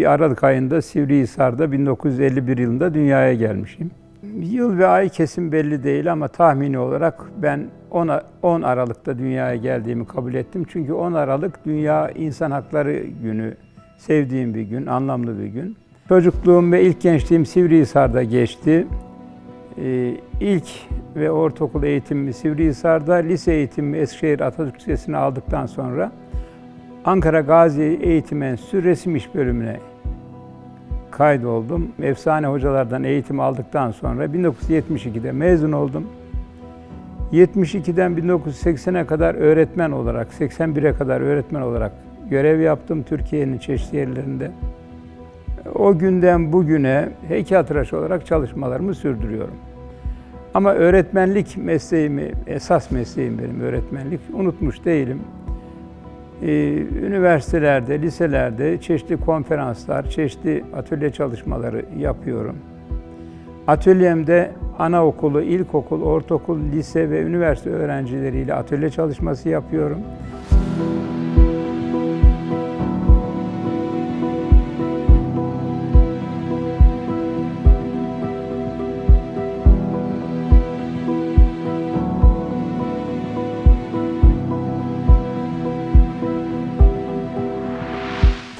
Bir Aralık ayında Sivrihisar'da 1951 yılında dünyaya gelmişim. Yıl ve ay kesin belli değil ama tahmini olarak ben 10, A- 10 Aralık'ta dünyaya geldiğimi kabul ettim. Çünkü 10 Aralık Dünya İnsan Hakları Günü. Sevdiğim bir gün, anlamlı bir gün. Çocukluğum ve ilk gençliğim Sivrihisar'da geçti. Ee, ilk ve ortaokul eğitimimi Sivrihisar'da, lise eğitimimi Eskişehir Atatürk Lisesi'ne aldıktan sonra Ankara Gazi Eğitim Enstitüsü Resim İş Bölümüne kaydoldum. Efsane hocalardan eğitim aldıktan sonra 1972'de mezun oldum. 72'den 1980'e kadar öğretmen olarak, 81'e kadar öğretmen olarak görev yaptım Türkiye'nin çeşitli yerlerinde. O günden bugüne heykeltıraş olarak çalışmalarımı sürdürüyorum. Ama öğretmenlik mesleğimi, esas mesleğim benim öğretmenlik, unutmuş değilim. Ee, üniversitelerde, liselerde çeşitli konferanslar, çeşitli atölye çalışmaları yapıyorum. Atölyemde anaokulu, ilkokul, ortaokul, lise ve üniversite öğrencileriyle atölye çalışması yapıyorum.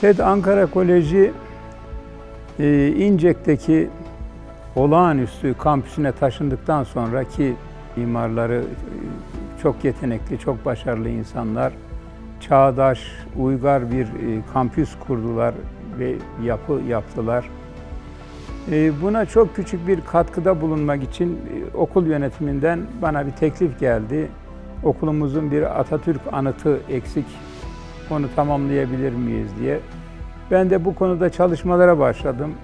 TED Ankara Koleji e, İncek'teki olağanüstü kampüsüne taşındıktan sonraki mimarları e, çok yetenekli, çok başarılı insanlar, çağdaş, uygar bir e, kampüs kurdular ve yapı yaptılar. Buna çok küçük bir katkıda bulunmak için okul yönetiminden bana bir teklif geldi. Okulumuzun bir Atatürk anıtı eksik, onu tamamlayabilir miyiz diye. Ben de bu konuda çalışmalara başladım.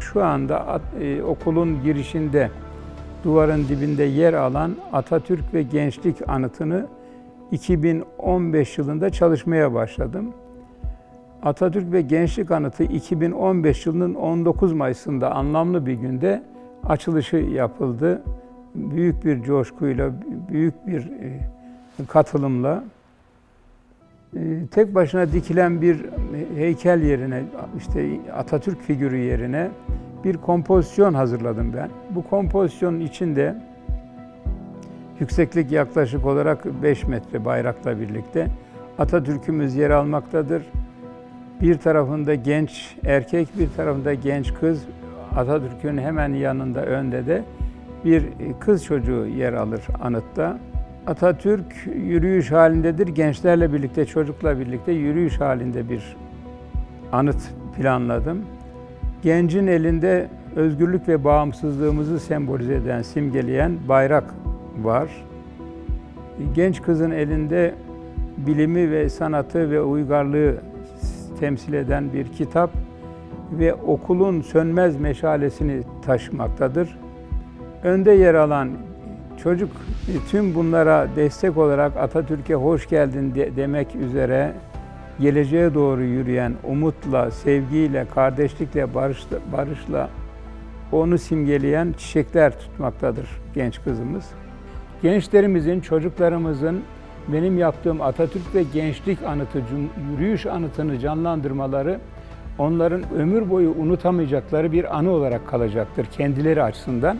Şu anda e, okulun girişinde, duvarın dibinde yer alan Atatürk ve Gençlik Anıtı'nı 2015 yılında çalışmaya başladım. Atatürk ve Gençlik Anıtı 2015 yılının 19 Mayıs'ında anlamlı bir günde açılışı yapıldı. Büyük bir coşkuyla, büyük bir e, katılımla tek başına dikilen bir heykel yerine, işte Atatürk figürü yerine bir kompozisyon hazırladım ben. Bu kompozisyonun içinde yükseklik yaklaşık olarak 5 metre bayrakla birlikte Atatürk'ümüz yer almaktadır. Bir tarafında genç erkek, bir tarafında genç kız. Atatürk'ün hemen yanında önde de bir kız çocuğu yer alır anıtta. Atatürk yürüyüş halindedir. Gençlerle birlikte, çocukla birlikte yürüyüş halinde bir anıt planladım. Gencin elinde özgürlük ve bağımsızlığımızı sembolize eden, simgeleyen bayrak var. Genç kızın elinde bilimi ve sanatı ve uygarlığı temsil eden bir kitap ve okulun sönmez meşalesini taşımaktadır. Önde yer alan çocuk tüm bunlara destek olarak Atatürk'e hoş geldin de- demek üzere geleceğe doğru yürüyen umutla, sevgiyle, kardeşlikle, barışla, barışla onu simgeleyen çiçekler tutmaktadır genç kızımız. Gençlerimizin, çocuklarımızın benim yaptığım Atatürk ve Gençlik Anıtı, yürüyüş anıtını canlandırmaları onların ömür boyu unutamayacakları bir anı olarak kalacaktır kendileri açısından.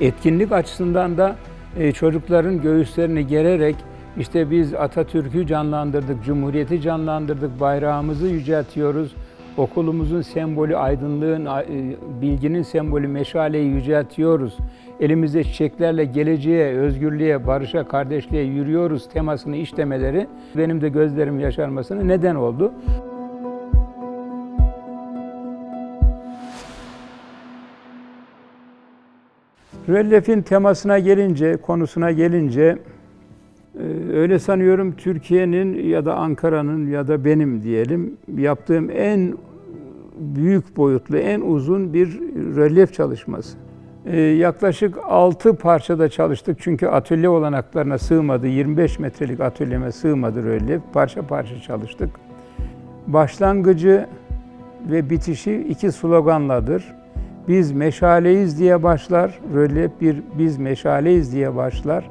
Etkinlik açısından da e, çocukların göğüslerini gererek işte biz Atatürk'ü canlandırdık, Cumhuriyeti canlandırdık, bayrağımızı yüceltiyoruz. Okulumuzun sembolü aydınlığın, e, bilginin sembolü meşaleyi yüceltiyoruz. Elimizde çiçeklerle geleceğe, özgürlüğe, barışa, kardeşliğe yürüyoruz temasını işlemeleri benim de gözlerim yaşarmasına neden oldu. Rölyefin temasına gelince, konusuna gelince e, öyle sanıyorum Türkiye'nin ya da Ankara'nın ya da benim diyelim yaptığım en büyük boyutlu, en uzun bir rölyef çalışması. E, Yaklaşık 6 parçada çalıştık çünkü atölye olanaklarına sığmadı. 25 metrelik atölyeme sığmadı rölyef. Parça parça çalıştık. Başlangıcı ve bitişi iki sloganladır. Biz meşaleyiz diye başlar, rölyef bir biz meşaleyiz diye başlar.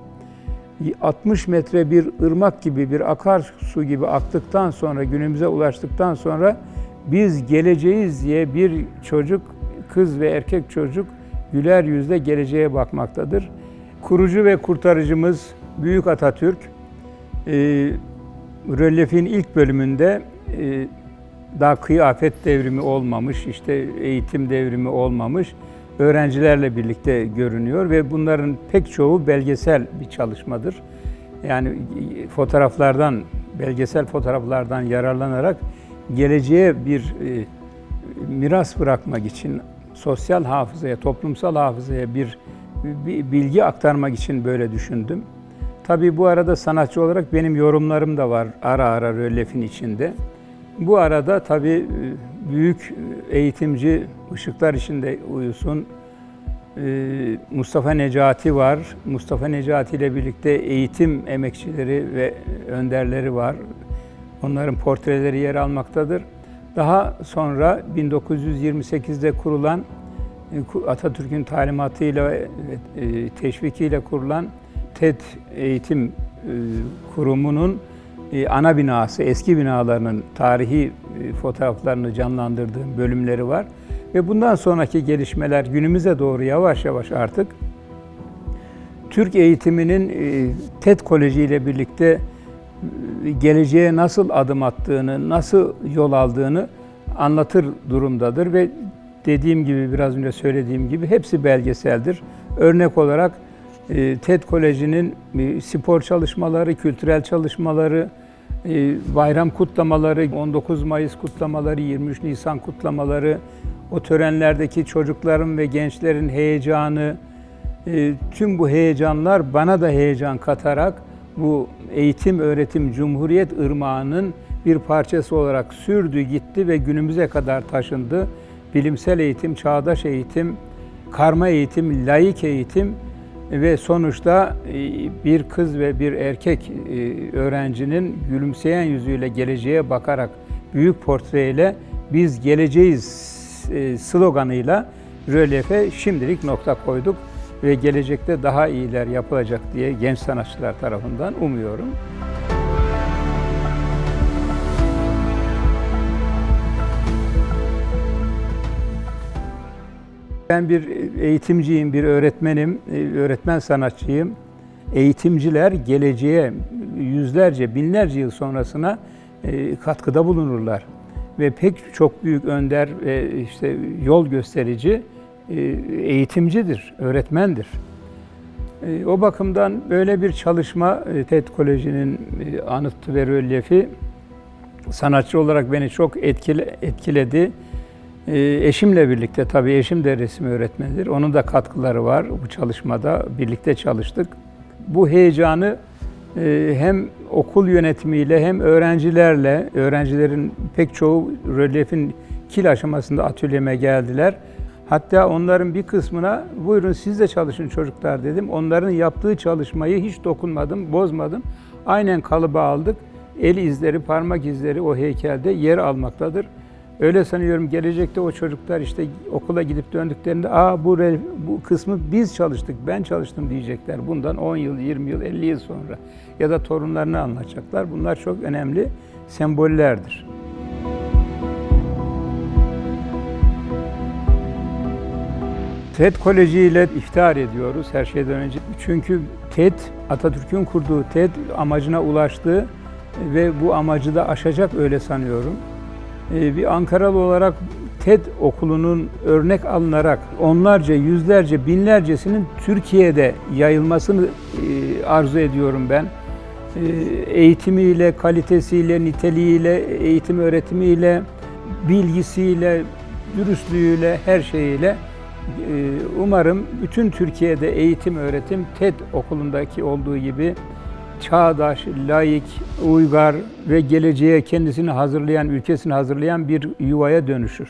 60 metre bir ırmak gibi, bir akarsu gibi aktıktan sonra, günümüze ulaştıktan sonra biz geleceğiz diye bir çocuk, kız ve erkek çocuk güler yüzle geleceğe bakmaktadır. Kurucu ve kurtarıcımız Büyük Atatürk, e, rölyefin ilk bölümünde e, daha kıyafet devrimi olmamış, işte eğitim devrimi olmamış öğrencilerle birlikte görünüyor ve bunların pek çoğu belgesel bir çalışmadır. Yani fotoğraflardan, belgesel fotoğraflardan yararlanarak geleceğe bir e, miras bırakmak için sosyal hafızaya, toplumsal hafızaya bir, bir bilgi aktarmak için böyle düşündüm. Tabii bu arada sanatçı olarak benim yorumlarım da var ara ara rölyefin içinde. Bu arada tabii büyük eğitimci ışıklar içinde uyusun. Ee, Mustafa Necati var. Mustafa Necati ile birlikte eğitim emekçileri ve önderleri var. Onların portreleri yer almaktadır. Daha sonra 1928'de kurulan e, Atatürk'ün talimatıyla ve e, teşvikiyle kurulan TED Eğitim e, Kurumu'nun ana binası, eski binalarının tarihi fotoğraflarını canlandırdığım bölümleri var. Ve bundan sonraki gelişmeler günümüze doğru yavaş yavaş artık Türk eğitiminin TED Koleji ile birlikte geleceğe nasıl adım attığını, nasıl yol aldığını anlatır durumdadır ve dediğim gibi biraz önce söylediğim gibi hepsi belgeseldir. Örnek olarak TED Koleji'nin spor çalışmaları, kültürel çalışmaları, bayram kutlamaları, 19 Mayıs kutlamaları, 23 Nisan kutlamaları, o törenlerdeki çocukların ve gençlerin heyecanı, tüm bu heyecanlar bana da heyecan katarak bu eğitim, öğretim, cumhuriyet ırmağının bir parçası olarak sürdü, gitti ve günümüze kadar taşındı. Bilimsel eğitim, çağdaş eğitim, karma eğitim, laik eğitim ve sonuçta e, bir kız ve bir erkek e, öğrencinin gülümseyen yüzüyle geleceğe bakarak büyük portreyle biz geleceğiz e, sloganıyla rölyefe şimdilik nokta koyduk ve gelecekte daha iyiler yapılacak diye genç sanatçılar tarafından umuyorum. Ben bir eğitimciyim, bir öğretmenim, öğretmen sanatçıyım. Eğitimciler geleceğe yüzlerce, binlerce yıl sonrasına e, katkıda bulunurlar. Ve pek çok büyük önder ve işte yol gösterici e, eğitimcidir, öğretmendir. E, o bakımdan böyle bir çalışma TED Koleji'nin anıtı ve rölyefi sanatçı olarak beni çok etkiledi. Eşimle birlikte, tabii eşim de resim öğretmenidir. Onun da katkıları var bu çalışmada. Birlikte çalıştık. Bu heyecanı hem okul yönetimiyle hem öğrencilerle, öğrencilerin pek çoğu rölyefin kil aşamasında atölyeme geldiler. Hatta onların bir kısmına buyurun siz de çalışın çocuklar dedim. Onların yaptığı çalışmayı hiç dokunmadım, bozmadım. Aynen kalıba aldık. El izleri, parmak izleri o heykelde yer almaktadır. Öyle sanıyorum gelecekte o çocuklar işte okula gidip döndüklerinde aa bu, bu kısmı biz çalıştık, ben çalıştım diyecekler. Bundan 10 yıl, 20 yıl, 50 yıl sonra ya da torunlarını anlatacaklar. Bunlar çok önemli sembollerdir. TED Koleji ile iftihar ediyoruz her şeyden önce. Çünkü TED, Atatürk'ün kurduğu TED amacına ulaştı ve bu amacı da aşacak öyle sanıyorum. Ee, bir Ankaralı olarak TED okulunun örnek alınarak onlarca, yüzlerce, binlercesinin Türkiye'de yayılmasını e, arzu ediyorum ben. Ee, eğitimiyle, kalitesiyle, niteliğiyle, eğitim öğretimiyle, bilgisiyle, dürüstlüğüyle, her şeyiyle e, umarım bütün Türkiye'de eğitim öğretim TED okulundaki olduğu gibi çağdaş, layık, uygar ve geleceğe kendisini hazırlayan, ülkesini hazırlayan bir yuvaya dönüşür.